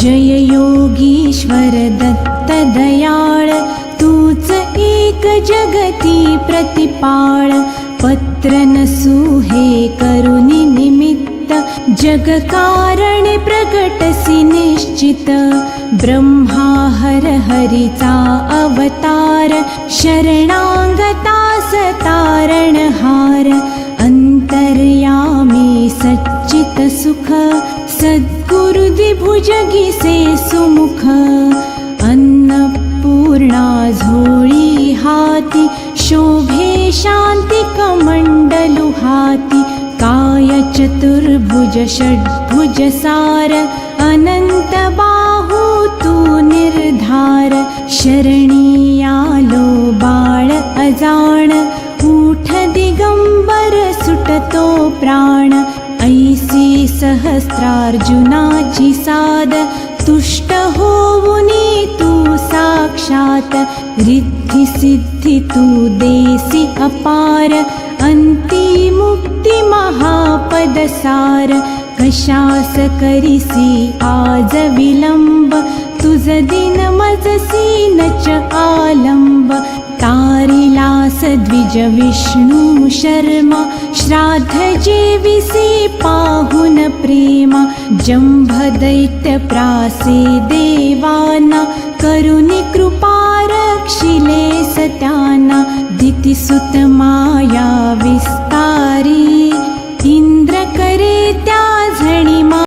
जय योगीश्वर दत्त दयाळ तूच एक जगती प्रतिपाळ. पत्र नसू हे करुणी निमित्त जग प्रगटसी निश्चित. ब्रह्मा हर हरिचा अवतार शरणांगता सता द्विभुजगिसे सुमुख अन्नपूर्णा झोळी हाती शोभे शान्ति कमण्डलु हाती काय चतुर्भुज षड्भुज सार अनन्त बाहु तू निर्धार शरणीयालो बाळ अजाण उठ दिगंबर सुटतो प्राण ऐसी सहस्रार्जुनाची साद तुष्ट होऊनी तू साक्षात. रिद्धी सिद्धी तू देसी अपार अंती मुक्ती महापदसार कशास करिसी आज विलंब तुझ दिन मजसी नच आलंब. तारिलास द्विज विष्णू शर्मा श्राद्ध जेविसी पाहुन प्रेमा जंभ दैत्य प्रासे देवाना करुणी कृपा रक्षिले सत्याना दितिसुत माया विस